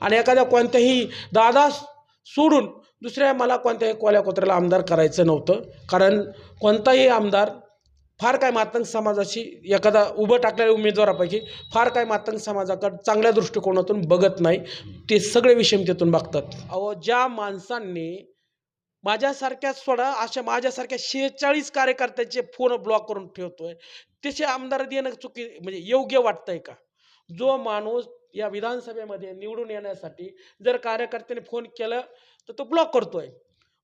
आणि एखाद्या कोणत्याही दादा सोडून दुसऱ्या मला कोणत्याही कोल्या कोत्र्याला आमदार करायचं नव्हतं. कारण कोणताही आमदार फार काय मातंग समाजाशी एखादा उभं टाकलेल्या उमेदवारापैकी फार काय मातंग समाजाकडे चांगल्या दृष्टिकोनातून बघत नाही. ते सगळे विषमतेतून बघतात. अहो ज्या माणसांनी माझ्यासारख्या सोडा अशा माझ्यासारख्या शेहेचाळीस कार्यकर्त्यांचे फोन ब्लॉक करून ठेवतोय तसे आमदार देणं चुकी म्हणजे योग्य वाटतंय का? जो माणूस या विधानसभेमध्ये निवडून येण्यासाठी जर कार्यकर्त्याने फोन केलं तर तो ब्लॉक करतोय.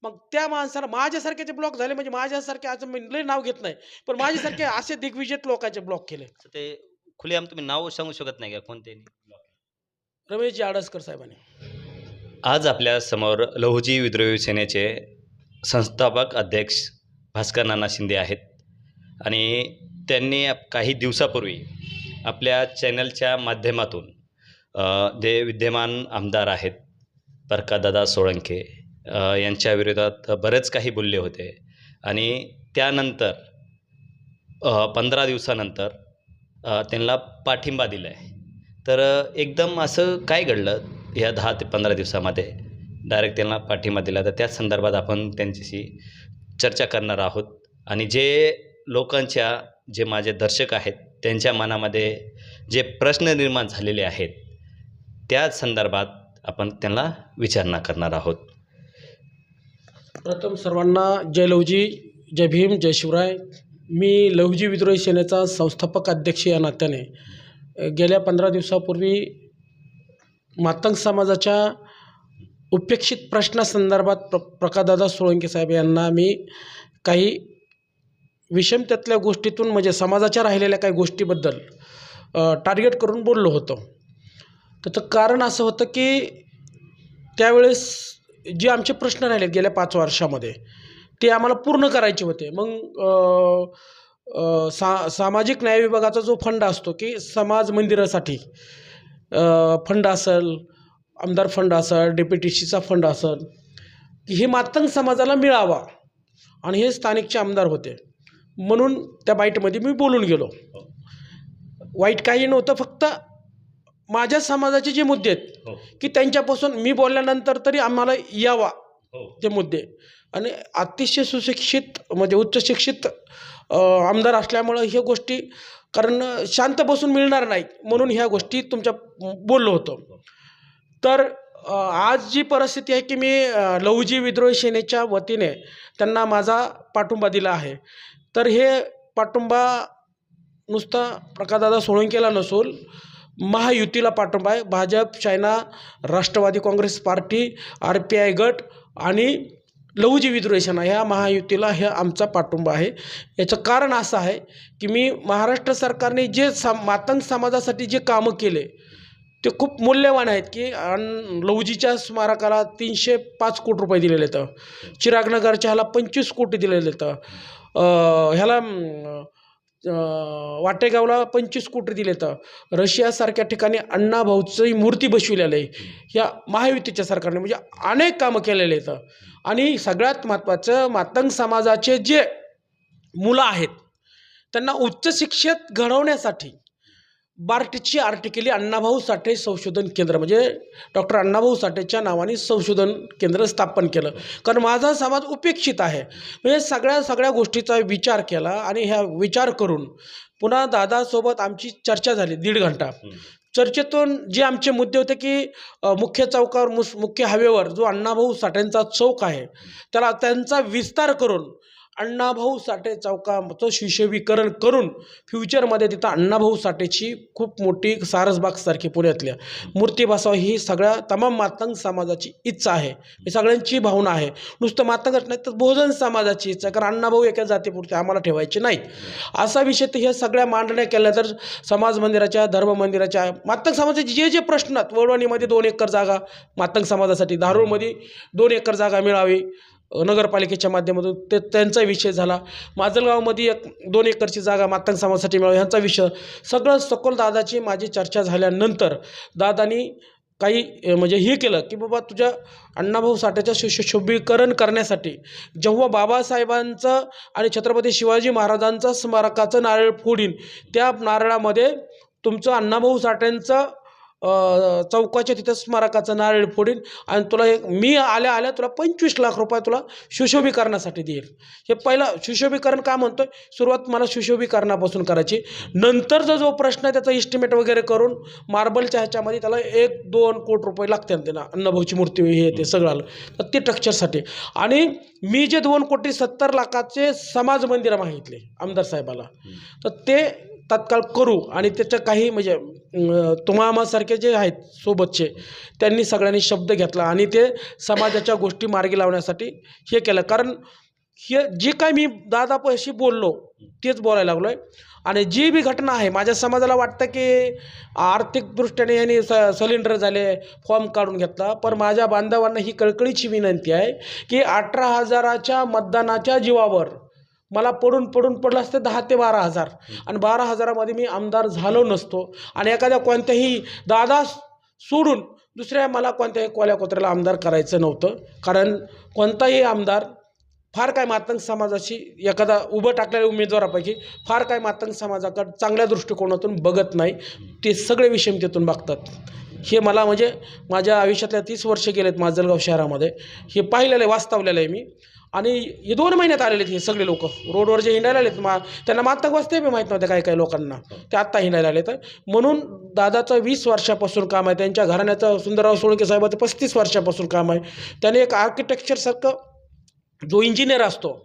मग त्या माणसाला माझ्यासारख्याचे ब्लॉक झाले म्हणजे माझ्यासारखे आज मी लय नाव घेत नाही पण माझ्यासारखे असे दिग्विजय लोकांचे ब्लॉक केले. ते खुलेआम तुम्ही नाव सांगू शकत नाही का कोणते? रमेशजी आडसकर साहेबांनी. आज आपल्यासमोर लहुजी विद्रोही सेनेचे संस्थापक अध्यक्ष भास्कर नाना शिंदे आहेत. आणि त्यांनी काही दिवसापूर्वी आपल्या चॅनलच्या माध्यमातून जे विद्यमान आमदार आहेत परकादादा सोळंके. यांच्या विरोधात बरेच काही बोलले होते. आणि त्यानंतर पंधरा दिवसानंतर त्यांना पाठिंबा दिला आहे तर एकदम असं काय घडलं या दहा ते पंधरा दिवसामध्ये? डायरेक्ट त्यांना पाठिंबा दिला. तर त्या संदर्भात आपण त्यांच्याशी चर्चा करणार आहोत. आणि जे लोकांच्या जे माझे दर्शक आहेत त्यांच्या मनामध्ये जे प्रश्न निर्माण झालेले आहेत त्या संदर्भात आपण त्यांना विचारणा करणार आहोत. प्रथम सर्वांना जय लवजी जय भीम जय शिवराय. मी लवजी विद्रोही सेनेचा संस्थापक अध्यक्ष या नात्याने. गेल्या पंधरा दिवसापूर्वी मातंग समाजाच्या उपेक्षित प्रश्नासंदर्भात प्र प्रकाशदादा सोळंके साहेब यांना मी काही विषमतेतल्या गोष्टीतून म्हणजे समाजाच्या राहिलेल्या काही गोष्टीबद्दल टार्गेट करून बोललो होतो. त्याचं कारण असं होतं की त्यावेळेस जे आमचे प्रश्न राहिले गेल्या पाच वर्षामध्ये ते आम्हाला पूर्ण करायचे होते. मग सा सामाजिक न्याय विभागाचा जो फंड असतो की समाज मंदिरासाठी फंड असेल आमदार फंड असेल डेप्युटीशीचा फंड असेल की हे मातंग समाजाला मिळावा. आणि हे स्थानिकचे आमदार होते. म्हणून त्या बाईटमध्ये मी बोलून गेलो. वाईट काही नव्हतं फक्त माझ्या समाजाचे जे मुद्दे आहेत हो. की त्यांच्यापासून मी बोलल्यानंतर तरी आम्हाला यावा हो. ते मुद्दे. आणि अतिशय सुशिक्षित म्हणजे उच्च शिक्षित आमदार असल्यामुळं ह्या गोष्टी कारण शांत बसून मिळणार नाही म्हणून ह्या गोष्टी तुमच्या बोललो होतो. तर आज जी परिस्थिती आहे की मी लहुजी विद्रोही सेनेच्या वतीने त्यांना माझा पाठिंबा दिला आहे. तर हे पाठिंबा नुसता प्रकाशदादा सोळंकेला नसून महायुतीला पाठिंबा आहे. Bhajap China Rashtrawadi Congress party R P I गट आणि लहुजी विद्रोही सेना ह्या महायुतीला हे आमचा पाठिंबा आहे. याचं कारण असं आहे की मी महाराष्ट्र सरकारने जे सा मातंग समाजासाठी जे कामं केले ते खूप मूल्यवान आहेत की आणि लहुजीच्या स्मारकाला तीनशे पाच कोटी रुपये दिलेले आहेत. चिरागनगरच्या ह्याला पंचवीस कोटी दिलेले आहेत. ह्याला वाटेगावला पंचवीस कोटी दिले तर रशियासारख्या ठिकाणी अण्णाभाऊची मूर्ती बसविलेली आहे. या महायुतीच्या सरकारने म्हणजे अनेक कामं केलेले आहेत. आणि सगळ्यात महत्त्वाचं मातंग समाजाचे जे मुलं आहेत त्यांना उच्च शिक्षेत घडवण्यासाठी बार्टीची आरटी केली अण्णाभाऊ साठे संशोधन केंद्र म्हणजे डॉक्टर अण्णाभाऊ साठेच्या नावाने संशोधन केंद्र स्थापन केलं. कारण माझा समाज उपेक्षित आहे. म्हणजे सगळ्या सगळ्या गोष्टीचा विचार केला आणि ह्या विचार करून पुन्हा दादासोबत आमची चर्चा झाली दीड घंटा. चर्चेतून जे आमचे मुद्दे होते की मुख्य चौकावर मुस मुख्य हायवेवर जो अण्णाभाऊ साठेंचा चौक आहे त्याला त्यांचा विस्तार करून अण्णाभाऊ साठे चौकाचं शिशवीकरण करून फ्युचरमध्ये तिथं अण्णाभाऊ साठेची खूप मोठी सारसबागसारखी पुण्यातल्या. मूर्ती बसाव ही सगळ्या तमाम मातंग समाजाची इच्छा आहे. ही सगळ्यांची भावना आहे. नुसतं मातंगच नाही तर बहुजन समाजाची इच्छा आहे. कारण अण्णाभाऊ एका जातीपुरते आम्हाला ठेवायचे नाहीत. असा विषय तर ह्या सगळ्या मांडण्या केल्या तर समाज मंदिराच्या धर्म मंदिराच्या मातंग समाजाचे जे जे प्रश्न आहेत वडवणीमध्ये दोन एकर जागा मातंग समाजासाठी धारूळमध्ये दोन एकर जागा मिळावी. नगरपालिकेच्या माध्यमातून ते त्यांचा विषय झाला. माजलगावमध्ये एक दोन एकरची जागा मातंग समाजासाठी मिळावी ह्यांचा विषय सगळं सखोल दादाची माझी चर्चा झाल्यानंतर दादानी काही म्हणजे हे केलं की बाबा तुझ्या अण्णाभाऊ साठ्याच्या सुशोभीकरण करण्यासाठी जेव्हा बाबासाहेबांचं आणि छत्रपती शिवाजी महाराजांचं स्मारकाचं नारळ फोडीन त्या नारळामध्ये तुमचं अण्णाभाऊ साठ्यांचं चौकाच्या तिथं स्मारकाचं नारळ फोडीन आणि तुला एक मी आल्या आल्या तुला पंचवीस लाख रुपये तुला सुशोभीकरणासाठी देईल. हे पहिलं सुशोभीकरण का म्हणतो आहे सुरुवात मला सुशोभीकरणापासून करायची. नंतरचा जो प्रश्न आहे त्याचा इस्टिमेट वगैरे करून मार्बलच्या ह्याच्यामध्ये त्याला एक दोन कोटी रुपये लागतात त्यांना. अन्नभाऊची मूर्ती हे ते सगळं आलं. तर ते टक्चरसाठी आणि मी जे दोन कोटी सत्तर लाखाचे समाज मंदिरं मागितले आमदार साहेबाला तर ते तात्काळ करू आणि त्याच्या काही म्हणजे तुमामासारखे तुम्हामासारखे जे आहेत सोबतचे त्यांनी सगळ्यांनी शब्द घेतला आणि ते समाजाच्या गोष्टी मार्गी लावण्यासाठी हे केलं. कारण हे जे काय मी दादापाशी बोललो तेच बोलायला लागलो आहे आणि जी बी घटना आहे माझ्या समाजाला वाटतं की आर्थिकदृष्ट्याने यांनी स सिलेंडर झाले फॉर्म काढून घेतला. पण माझ्या बांधवांना ही कळकळीची विनंती आहे की अठरा हजाराच्या मतदानाच्या जीवावर मला पडून पडून पडलं असते दहा ते बारा हजार. आणि बारा हजारामध्ये मी आमदार झालो नसतो. आणि एखाद्या कोणत्याही दादा सोडून दुसऱ्या मला कोणत्याही कोल्या कोत्र्याला आमदार करायचं नव्हतं. कारण कोणताही आमदार फार काय मातंग समाजाशी एखादा उभं टाकलेल्या उमेदवारापैकी फार काय मातंग समाजाकडे चांगल्या दृष्टिकोनातून बघत नाही. ते सगळे विषमतेतून बघतात. हे मला म्हणजे माझ्या आयुष्यातल्या तीस वर्ष गेलेत माजलगाव शहरामध्ये. हे पाहिलेलं आहे वास्तवलेलं आहे मी. आणि हे दोन महिन्यात आलेले आहेत हे सगळे लोक. रोडवर जे हिंडायला आलेत मा त्यांना मागता वाजते बी माहीत नव्हतं काही काही लोकांना ते आत्ता हिंडायला आले तर म्हणून दादाचं वीस वर्षापासून काम आहे त्यांच्या घराण्याचं सुंदरराव सोळके साहेबाचं पस्तीस वर्षापासून काम आहे. त्याने एक आर्किटेक्चरसारखं जो इंजिनियर असतो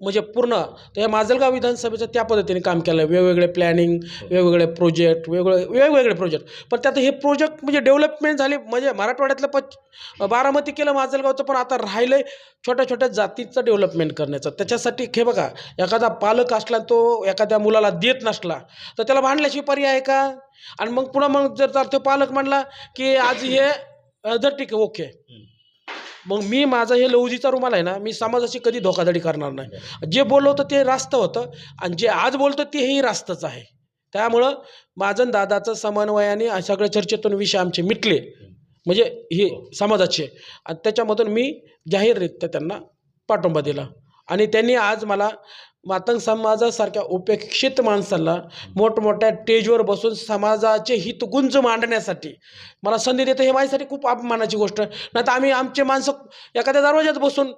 म्हणजे पूर्ण त्या माजलगाव विधानसभेचं त्या पद्धतीने काम केलं. आहे वेगवेगळे प्लॅनिंग वेगवेगळे प्रोजेक्ट वेगवेगळे वेगवेगळे प्रोजेक्ट पण त्यात हे प्रोजेक्ट म्हणजे डेव्हलपमेंट झाले. म्हणजे मराठवाड्यातलं पच बारामती केलं माजलगावचं पण आता राहिलं आहे छोट्या छोट्या जातीचं डेव्हलपमेंट करण्याचं. त्याच्यासाठी हे बघा एखादा पालक असला तो एखाद्या मुलाला देत नसला तर त्याला भांडल्याशिवाय पर्याय आहे का? आणि मग पुन्हा मग जर तर तो पालक म्हणला की आज हे जर ठीक आहे ओके. मग मी माझं हे लौजीचा रुमाल आहे ना मी समाजाची कधी धोकाधडी करणार नाही. जे बोललो होतं ते रास्त होतं आणि जे आज बोलतं तेही रास्तच आहे. त्यामुळं माझं दादाचं समन्वयाने सगळ्या चर्चेतून विषय आमचे मिटले. म्हणजे हे समाजाचे. आणि त्याच्यामधून मी जाहीररित्या त्यांना पाठिंबा दिला. आणि त्यांनी आज मला मातंग समाजासारख्या उपेक्षित माणसाला मोठमोठ्या स्टेजवर बसून समाजाचे हितगुंज मांडण्यासाठी मला संधी देतं हे माझ्यासाठी खूप अपमानाची गोष्ट. नाही तर आम्ही आमचे माणसं एखाद्या दरवाज्यात बसून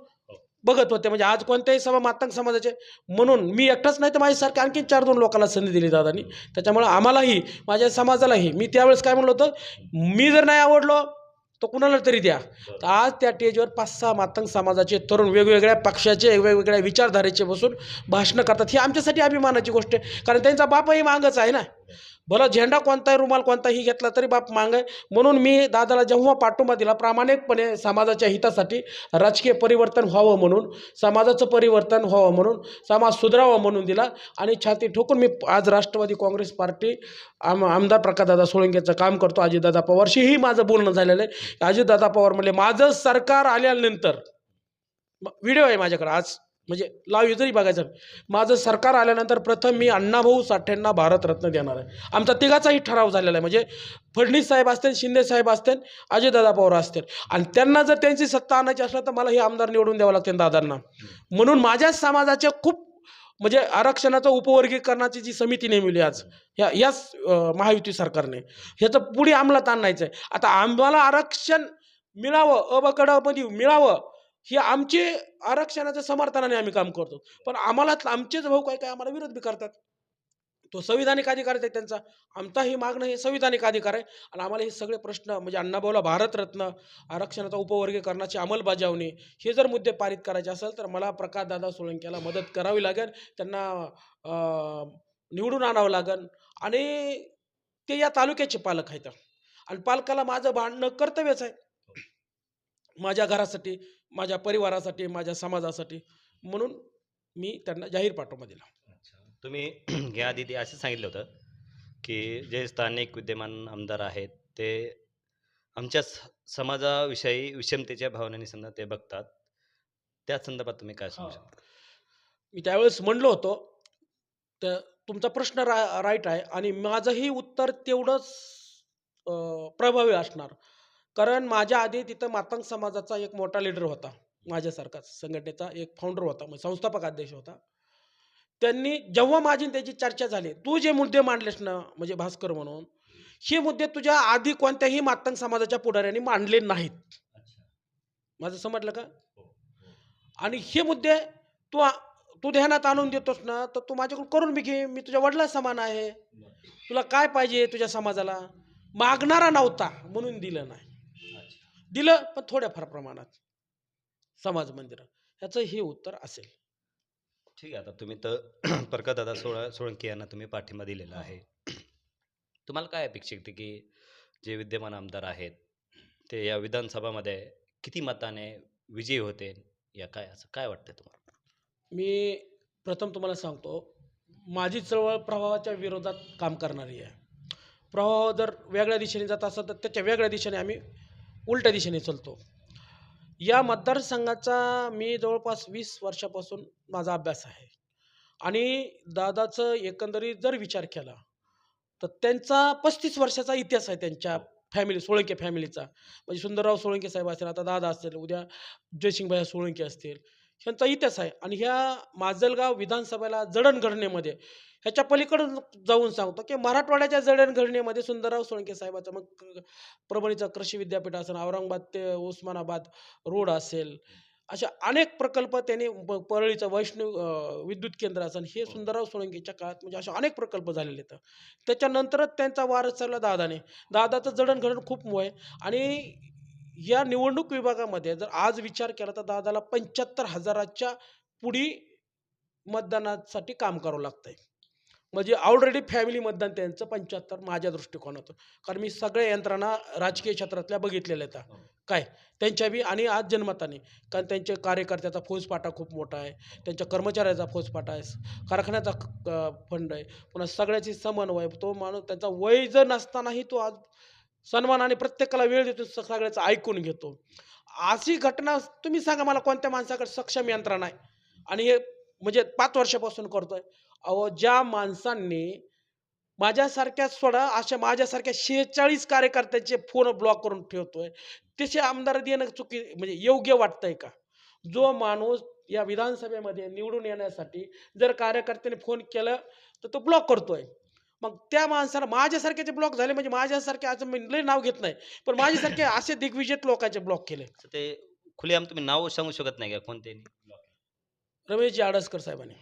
बघत होते. म्हणजे आज कोणत्याही सभा मातंग समाजाचे म्हणून मी एकटाच नाही तर माझ्यासारखे आणखी चार दोन लोकांना संधी दिली दादानी. त्याच्यामुळं आम्हालाही माझ्या समाजालाही मी त्यावेळेस काय म्हणलं होतं मी जर नाही आवडलो तर कुणाला तरी द्या. तर आज त्या स्टेजवर पाच सहा मातंग समाजाचे तरुण वेगवेगळ्या पक्षाचे वेगवेगळ्या विचारधारेचे बसून भाषणं करतात. ही आमच्यासाठी अभिमानाची गोष्ट आहे. कारण त्यांचा बापही मागच आहे ना. भला झेंडा कोणताही रुमाल कोणताही घेतला तरी बाप माग आहे. म्हणून मी दादाला जेव्हा पाठिंबा दिला प्रामाणिकपणे समाजाच्या हितासाठी राजकीय परिवर्तन व्हावं म्हणून समाजाचं परिवर्तन व्हावं म्हणून समाज सुधारावं म्हणून दिला आणि छाती ठोकून मी आज राष्ट्रवादी काँग्रेस पार्टी आम आमदार प्रकाशदादा सोळंकेचं काम करतो. अजितदादा पवारशीही माझं बोलणं झालेलं आहे. अजितदादा पवार म्हणले माझं सरकार आल्यानंतर व्हिडिओ आहे माझ्याकडे आज. म्हणजे लाव जरी बघायचं. माझं सरकार आल्यानंतर प्रथम मी अण्णाभाऊ साठ्यांना भारतरत्न देणार आहे. आमचा तिघाचाही ठराव झालेला आहे. म्हणजे फडणवीस साहेब असतील शिंदे साहेब असतील अजयदादा पवार असतील. आणि त्यांना जर त्यांची सत्ता आणायची असलं तर मला हे आमदार निवडून द्यावं लागतील दादांना. म्हणून माझ्या समाजाच्या खूप म्हणजे आरक्षणाचं उपवर्गीकरणाची जी समिती नेमली आज ह्या याच महायुती सरकारने ह्याचं पुढे अंमलात आणायचं आहे आता आम्हाला आरक्षण मिळावं अबकडामध्ये मिळावं हे आमचे आरक्षणाच्या समर्थनाने आम्ही काम करतो. पण आम्हाला आमचेच भाऊ काय काय आम्हाला विरोध बी करतात. तो संविधानिक अधिकार आहे त्यांचा. आमचाही मागणं हे संविधानिक अधिकार आहे. आणि आम्हाला हे सगळे प्रश्न म्हणजे अण्णाभाऊला भारतरत्न आरक्षणाचा उपवर्गीकरणाची अंमलबजावणी हे जर मुद्दे पारित करायचे असेल तर मला प्रकाशदादा सोळंक्याला मदत करावी लागेल. त्यांना निवडून आणावं लागेल. आणि ते या तालुक्याचे पालक आहेत. आणि पालकाला माझं भांडणं कर्तव्यच आहे. माझ्या घरासाठी माझ्या परिवारासाठी माझ्या समाजासाठी म्हणून मी त्यांना जाहीर पाठिंबा दिला. तुम्ही याआधी ते असं सांगितलं होतं की जे स्थानिक विद्यमान आमदार आहेत ते आमच्या स- समाजाविषयी विषमतेच्या भावनेने समजा ते बघतात. त्या संदर्भात तुम्ही काय सांगू हा. शकता? मी त्यावेळेस म्हणलो होतो तर तुमचा प्रश्न रा राईट आहे आणि माझंही उत्तर तेवढंच अं, प्रभावी असणार. कारण माझ्या आधी तिथं मातंग समाजाचा एक मोठा लीडर होता माझ्यासारखाच संघटनेचा एक फाउंडर होता म्हणजे संस्थापक अध्यक्ष होता. त्यांनी जेव्हा माझी त्याची चर्चा झाली तू जे मुद्दे मांडलेस ना म्हणजे भास्कर म्हणून हे मुद्दे तुझ्या आधी कोणत्याही मातंग समाजाच्या पुढाऱ्यांनी मांडले नाहीत. माझं समजलं का? आणि हे मुद्दे तू तू ध्यानात आणून देतोस ना तर तू माझ्याकडून करून बी घे मी तुझ्या वडिला समान आहे. तुला काय पाहिजे तुझ्या समाजाला? मागणारा नव्हता म्हणून दिलं नाही. दिलं पण थोड्याफार प्रमाणात. समाज मंदिर. ह्याचं हे उत्तर असेल. ठीक आहे आता तुम्ही तर प्रकाशदादा सोळ सोळंकी यांना तुम्ही पाठिंबा दिलेला आहे. तुम्हाला काय अपेक्षित की जे विद्यमान आमदार आहेत ते या विधानसभामध्ये किती मताने विजयी होते? या काय असं काय वाटतं तुम्हाला? मी प्रथम तुम्हाला सांगतो माझी चळवळ प्रवाहाच्या विरोधात काम करणारी आहे. प्रवाह जर वेगळ्या दिशेने जात असेल तर त्याच्या वेगळ्या दिशेने आम्ही उलट्या दिशेने चालतो. या मतदारसंघाचा मी जवळपास वीस वर्षापासून माझा अभ्यास आहे. आणि दादाचं एकंदरीत जर विचार केला तर त्यांचा पस्तीस वर्षाचा इतिहास आहे त्यांच्या फॅमिली सोळंके फॅमिलीचा म्हणजे सुंदरराव सोळंके साहेब असतील आता दादा असतील उद्या जयसिंगभाई सोळंके असतील ह्यांचा इतिहास आहे. आणि ह्या माजलगाव विधानसभेला जडणघडणीमध्ये ह्याच्या पलीकडून जाऊन सांगतो की मराठवाड्याच्या जडणघडणीमध्ये सुंदरराव सोळंके साहेबाचं मग परभणीचं कृषी विद्यापीठ असेल औरंगाबाद ते उस्मानाबाद रोड असेल अशा अनेक प्रकल्प त्यांनी परळीचं वैष्णव विद्युत केंद्र असेल हे सुंदरराव सोळंकेच्या काळात म्हणजे असे अनेक प्रकल्प झालेले आहेत. त्याच्यानंतरच त्यांचा वारस चालला दादाने. दादाचं जडणघडण खूप मोह आहे आणि या निवडणूक विभागामध्ये जर आज विचार केला तर दादाला पंच्याहत्तर हजाराच्या पुढी मतदानासाठी काम करावं लागतंय. म्हणजे ऑलरेडी फॅमिली मतदान त्यांचं पंच्याहत्तर माझ्या दृष्टिकोनातून. कारण मी सगळ्या यंत्रणा राजकीय क्षेत्रातल्या बघितलेल्या आहेत. काय? त्यांच्या बी आणि आज जन्मताने. कारण त्यांचे कार्यकर्त्याचा फौजपाटा खूप मोठा आहे. त्यांच्या कर्मचाऱ्याचा फौजपाटा आहे. कारखान्याचा फंड आहे. पुन्हा सगळ्याची समन्वय तो माणूस त्यांचा वय जर नसतानाही तो आज सन्मानाने प्रत्येकाला वेळ देतो स- सगळ्याचं ऐकून घेतो. अशी घटना तुम्ही सांगा मला कोणत्या माणसाकडे सक्षम यंत्रणा आहे? आणि हे म्हणजे पाच वर्षापासून करतोय. अहो ज्या माणसांनी माझ्यासारख्या सोडा अशा माझ्यासारख्या शेहेचाळीस कार्यकर्त्याचे फोन ब्लॉक करून ठेवतोय तसे आमदार देणं चुकी म्हणजे योग्य वाटतंय का? जो माणूस या विधानसभेमध्ये निवडून येण्यासाठी जर कार्यकर्त्याने फोन केलं तर तो ब्लॉक करतोय. मग त्या माणसाला माझ्यासारख्याचे ब्लॉक झाले म्हणजे माझ्यासारखे आज मी लय नाव घेत नाही पण माझ्यासारखे असे दिग्विजय लोकांचे ब्लॉक केले. तर ते खुलेआम तुम्ही नाव सांगू शकत नाही का कोणते रमेशजी आडसकर साहेबांनी.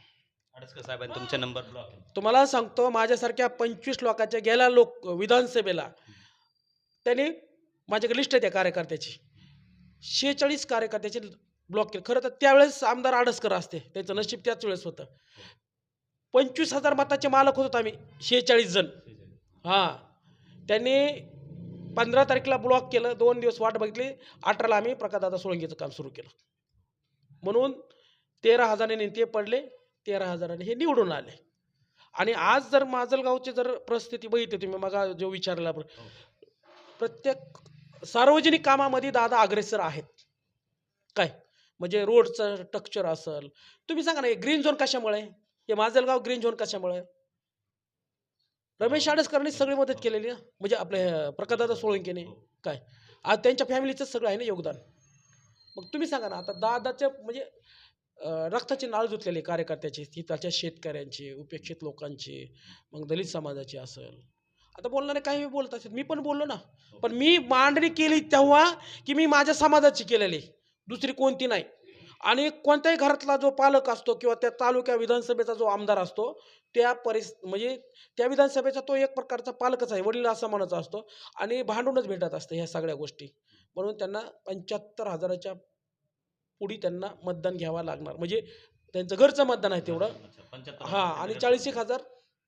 अडसकर साहेबांनी तुमचा नंबर ब्लॉक तुम्हाला सांगतो माझ्यासारख्या पंचवीस लोकांच्या गेल्या लोक विधानसभेला त्यांनी माझ्याकडे लिस्ट आहे त्या कार्यकर्त्याची. शेहेचाळीस कार्यकर्त्याची ब्लॉक केली. खरं तर त्यावेळेस आमदार आडसकर असते. त्याचं नशीब त्याच वेळेस होतं. पंचवीस हजार मताचे मालक होतो आम्ही शेहेचाळीस जण. हां. त्यांनी पंधरा तारखेला ब्लॉक केलं दोन दिवस वाट बघितली अठराला आम्ही प्रकाशदादा सोळंकीचं काम सुरू केलं. म्हणून तेरा हजाराने ते पडले तेरा हजाराने हे निवडून आले. आणि आज जर माजलगावची जर परिस्थिती बघितली तुम्ही मग जो विचारला प्र- प्रत्येक सार्वजनिक कामामध्ये दादा अग्रेसर आहेत. काय? म्हणजे रोडचं स्ट्रक्चर असेल. तुम्ही सांगा ना ग्रीन झोन कशामुळे? हे माजलगाव ग्रीन झोन कशामुळे? रमेश आडसकरांनी सगळी मदत केलेली ना म्हणजे आपले प्रकाशदादा सोळंकेने. काय? आज त्यांच्या फॅमिलीचं सगळं आहे ना योगदान? मग तुम्ही सांगा ना आता दादाच्या म्हणजे रक्ताची नाळ धुतलेली कार्यकर्त्याची तिथालच्या शेतकऱ्यांची उपेक्षित लोकांची मग दलित समाजाची असेल. आता बोलणारे काही बोलत असेल मी पण बोललो ना. पण मी मांडणी केली तेव्हा की मी माझ्या समाजाची केलेली दुसरी कोणती नाही. आणि कोणत्याही घरातला जो पालक असतो किंवा त्या तालुक्या विधानसभेचा जो आमदार असतो त्या परिस म्हणजे त्या विधानसभेचा तो एक प्रकारचा पालकच आहे वडील असा म्हणायचा असतो. आणि भांडूनच भेटत असतं ह्या सगळ्या गोष्टी. म्हणून त्यांना पंच्याहत्तर हजाराच्या पुढी त्यांना मतदान घ्यावं लागणार. म्हणजे त्यांचं घरचं मतदान आहे तेवढं. हां आणि चाळीस एक हजार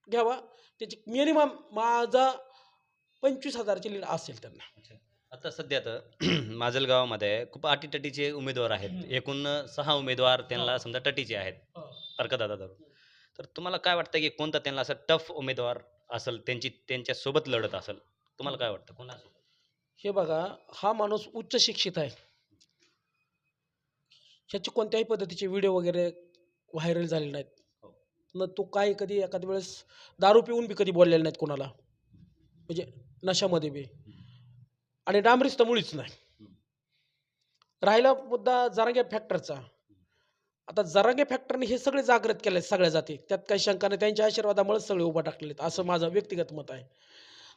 घ्यावा. त्याची मिनिमम माझा पंचवीस हजाराची लीड असेल त्यांना. आता सध्या तर माजलगावामध्ये खूप अटीतटीचे उमेदवार आहेत. एकूण सहा उमेदवार त्यांना समजा टटीचे आहेत. अर्कदादा धरून. तर तुम्हाला काय वाटतं की कोणता त्यांना असं टफ उमेदवार असेल त्यांची त्यांच्यासोबत लढत असेल? तुम्हाला काय वाटतं? कोणा हे बघा हा माणूस उच्च शिक्षित आहे. ह्याचे कोणत्याही पद्धतीचे व्हिडिओ वगैरे व्हायरल झाले नाहीत. हो. न तो काय कधी एखाद्या वेळेस दारू पिऊन बी कधी बोललेले नाहीत कोणाला. म्हणजे नशामध्ये बी. आणि डांबरीच तर मुळीच नाही. राहिला मुद्दा जरांगे फॅक्टरचा. आता जरांगे फॅक्टरने हे सगळे जागृत केले सगळ्या जाती. त्यात काही शंका नाही. त्यांच्या आशीर्वादामुळेच सगळे उभा टाकलेत. असं माझं व्यक्तिगत मत आहे.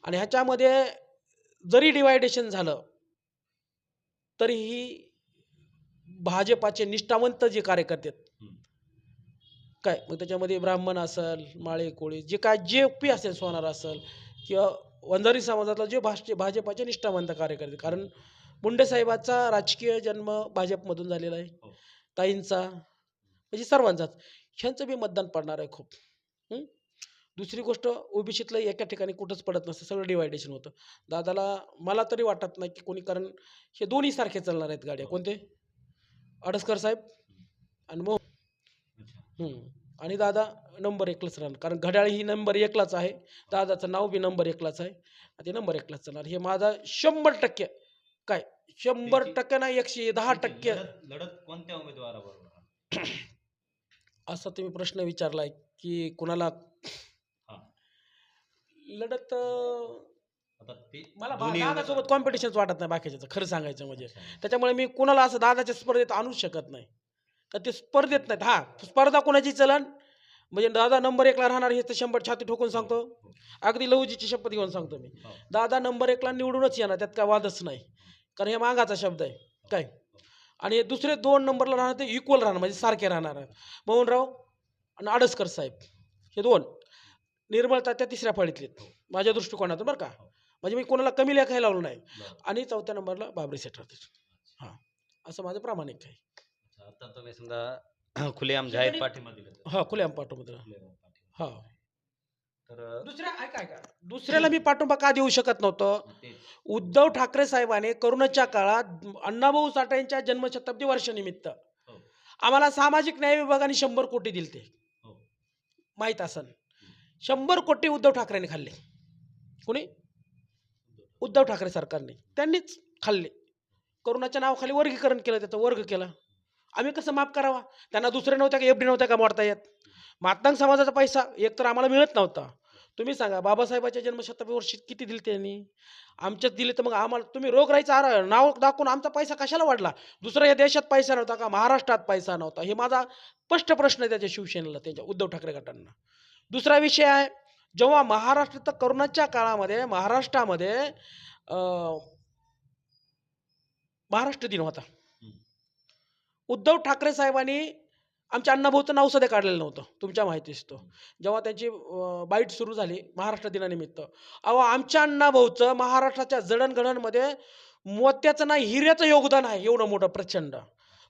आणि ह्याच्यामध्ये जरी डिवायडेशन झालं तरीही भाजपाचे निष्ठावंत जे कार्यकर्ते आहेत. काय? मग त्याच्यामध्ये ब्राह्मण असेल माळे कोळी जे काय जे पी असेल सोनार असेल किंवा वंजारी समाजातला जे भाष भाजपाचे निष्ठावंत कार्यकर्ते कारण मुंडे साहेबाचा राजकीय जन्म भाजपमधून झालेला आहे. हो. ताईंचा म्हणजे सर्वांचाच. ह्यांचं बी मतदान पडणार आहे खूप? दुसरी गोष्ट ओबीसीतलं एका ठिकाणी कुठंच पडत नसतं. सगळं डिवायडेशन होतं. दादाला मला तरी वाटत नाही की कोणी कारण हे दोन्ही सारखे चालणार आहेत गाड्या. कोणते? अडसकर साहेब आणि मग हं. आणि दादा नंबर एकलाच राहणार. कारण घड्याळ ही नंबर एकलाच आहे. दादाचं नाव बी नंबर एकलाच आहे. आणि ते नंबर एकलाच चालणार. हे माझा शंभर टक्के काय? शंभर त्याची- टक्के ना एकशे दहा टक्के. लढत लढत कोणत्या उमेदवाराबरोबर असा तुम्ही प्रश्न विचारलाय की कुणाला? हा. लढत अं, आता ते मला बा- दोन्ही दादासोबत कॉम्पिटिशनच वाटत नाही बाकीच्याचं खरं सांगायचं म्हणजे. त्याच्यामुळे मी कुणाला असं दादाच्या स्पर्धेत आणूच शकत नाही. तर ते स्पर्धेत नाहीत हा स्पर्धा कोणाची चलन? म्हणजे दादा नंबर एकला राहणार हे तर शंभर छाती ठोकून सांगतो. अगदी लहुजीची शपथ घेऊन सांगतो मी. हो. दादा नंबर एकला निवडूनच येणार त्यात काय वादच नाही. कारण हे मागाचा शब्द आहे. काय? आणि हे दुसरे दोन नंबरला राहणार ते इक्वल राहणार म्हणजे सारखे राहणार. आहेत मोहनराव आणि आडसकर साहेब हे दोन. निर्मळता त्या तिसऱ्या फळीतले माझ्या दृष्टिकोनातून बरं का? म्हणजे मी कोणाला कमी लेखायला लावलं नाही. आणि चौथ्या नंबरला बाबरी सेट राहते. हां. असं माझं प्रामाणिक आहे. अच्छा, आता तुम्ही समजा खुलेआम जाहीर दिला तर. हा पाठोमध्ये खुलेआम पाठिंबा. हा. तर दुसऱ्या ऐका दुसऱ्याला मी पाठिंबा का देऊ शकत नव्हतं. उद्धव ठाकरे साहेबांनी करोनाच्या काळात अण्णाभाऊ साठे यांच्या जन्मशताब्दी वर्षानिमित्त हो. आम्हाला सामाजिक न्याय विभागाने शंभर कोटी दिलते. हो. माहीत असन. शंभर कोटी उद्धव ठाकरेंनी खाल्ले. कोणी? उद्धव ठाकरे सरकारने त्यांनीच खाल्ले. करोनाच्या नावाखाली वर्गीकरण केलं त्याचं वर्ग केला. आम्ही कसं माफ करावा? त्यांना दुसरे नव्हत्या का एफ डी नव्हत्या का मोडता येत? मातांग समाजाचा पैसा एक तर आम्हाला मिळत नव्हता. तुम्ही सांगा बाबासाहेबाच्या जन्मशताब्दी वर्षी किती दिले त्यांनी? आमच्याच दिले तर मग आम्हाला तुम्ही रोगराईचं आरा नाव दाखवून आमचा पैसा कशाला वाढला? दुसऱ्या या देशात पैसा नव्हता का महाराष्ट्रात पैसा नव्हता? हे माझा स्पष्ट प्रश्न आहे त्याच्या शिवसेनेला त्यांच्या उद्धव ठाकरे गटांना. दुसरा विषय आहे जेव्हा महाराष्ट्र तर करोनाच्या काळामध्ये महाराष्ट्रामध्ये महाराष्ट्र दिन होता. उद्धव ठाकरे साहेबांनी आमच्या अण्णाभाऊचं नाव सध्या काढलेलं नव्हतं तुमच्या माहितीच तो. जेव्हा त्यांची बाईट सुरू झाली महाराष्ट्र दिनानिमित्त. अहो आमच्या अण्णाभाऊचं महाराष्ट्राच्या जडणघडणमध्ये मोत्याचं नाही हिऱ्याचं योगदान आहे एवढं मोठं प्रचंड.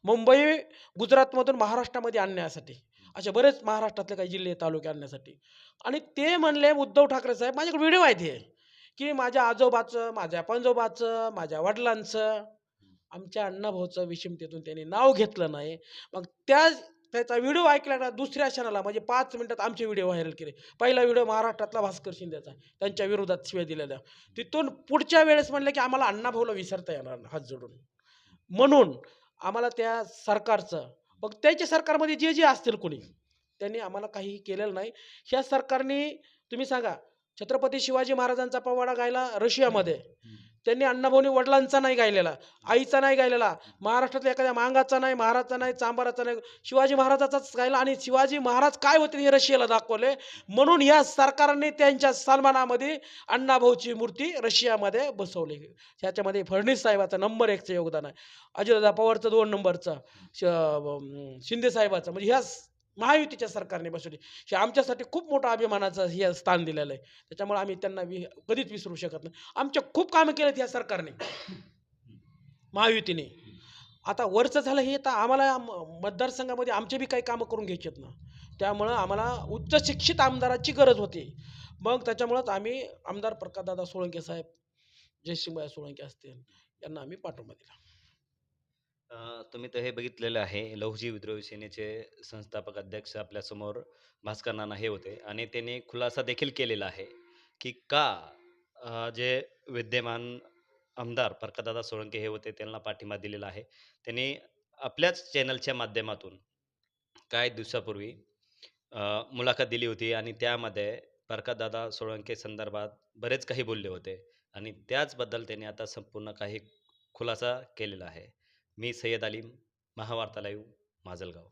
मुंबई गुजरातमधून महाराष्ट्रामध्ये आणण्यासाठी. असे बरेच महाराष्ट्रातले काही जिल्हे तालुके आणण्यासाठी. आणि ते म्हणले उद्धव ठाकरे साहेब माझ्याकडे व्हिडिओ आहेत हे. की माझ्या आजोबाचं माझ्या पंजोबाचं माझ्या वडिलांचं आमच्या अण्णाभाऊचं विषमतेतून त्यांनी नाव घेतलं नाही. मग त्या त्याचा व्हिडिओ ऐकला दुसऱ्या क्षणाला म्हणजे पाच मिनिटात आमचे व्हिडिओ व्हायरल केले. पहिला व्हिडिओ महाराष्ट्रातला भास्कर शिंदेचा त्यांच्या विरोधात शिवाय दिलेल्या. तिथून पुढच्या वेळेस म्हणलं की आम्हाला अण्णाभाऊला विसरता येणार हात जोडून. म्हणून आम्हाला त्या सरकारचं मग त्याच्या सरकारमध्ये जे जे असतील कोणी त्यांनी आम्हाला काहीही केलेलं नाही. ह्या सरकारने तुम्ही सांगा छत्रपती शिवाजी महाराजांचा पवाडा गायला रशियामध्ये. त्यांनी अण्णाभाऊनी वडिलांचा नाही गायलेला आईचा नाही गायलेला महाराष्ट्रातल्या एखाद्या मांगाचा नाही महाराजचा नाही चांबाराचा नाही शिवाजी महाराजाचाच गायला आणि शिवाजी महाराज काय होते हे रशियाला दाखवले? म्हणून या सरकारने त्यांच्या सन्मानामध्ये अण्णाभाऊची मूर्ती रशियामध्ये बसवली. ह्याच्यामध्ये फडणवीस साहेबाचा नंबर एकचं योगदान आहे. अजितदादा पवारचं दोन नंबरचं शिंदे साहेबाचं. म्हणजे ह्या महायुतीच्या सरकारने बसवली. हे आमच्यासाठी खूप मोठं अभिमानाचं हे स्थान दिलेलं आहे. त्याच्यामुळे आम्ही त्यांना वि कधीच विसरू शकत नाही. आमच्या खूप कामं केलेत ह्या सरकारने. महायुतीने. आता वरचं झालं हे तर आम्हाला म- मतदारसंघामध्ये आमचे बी काही कामं करून घ्यायचे आहेत ना. त्यामुळं आम्हाला उच्च शिक्षित आमदाराची गरज होती. मग त्याच्यामुळंच आम्ही आमदार प्रकाशदादा सोळंके साहेब जयसिंहबाई सोळंके असतील यांना आम्ही पाठिंबा दिला. तुम्ही तर हे बघितलेलं आहे. लहुजी विद्रोही सेनेचे संस्थापक अध्यक्ष आपल्यासमोर भास्कर नाना हे होते आणि त्यांनी खुलासा देखील केलेला आहे की का जे विद्यमान आमदार प्रकाशदादा सोळंके हे होते त्यांना पाठिंबा दिलेला आहे. त्यांनी आपल्याच चॅनलच्या माध्यमातून काही दिवसापूर्वी मुलाखत दिली होती आणि त्यामध्ये प्रकाशदादा सोळंके संदर्भात बरेच काही बोलले होते आणि त्याचबद्दल त्यांनी आता संपूर्ण काही खुलासा केलेला आहे. मी सय्यद अलीम महावार्ता लाईव्ह माजलगाव.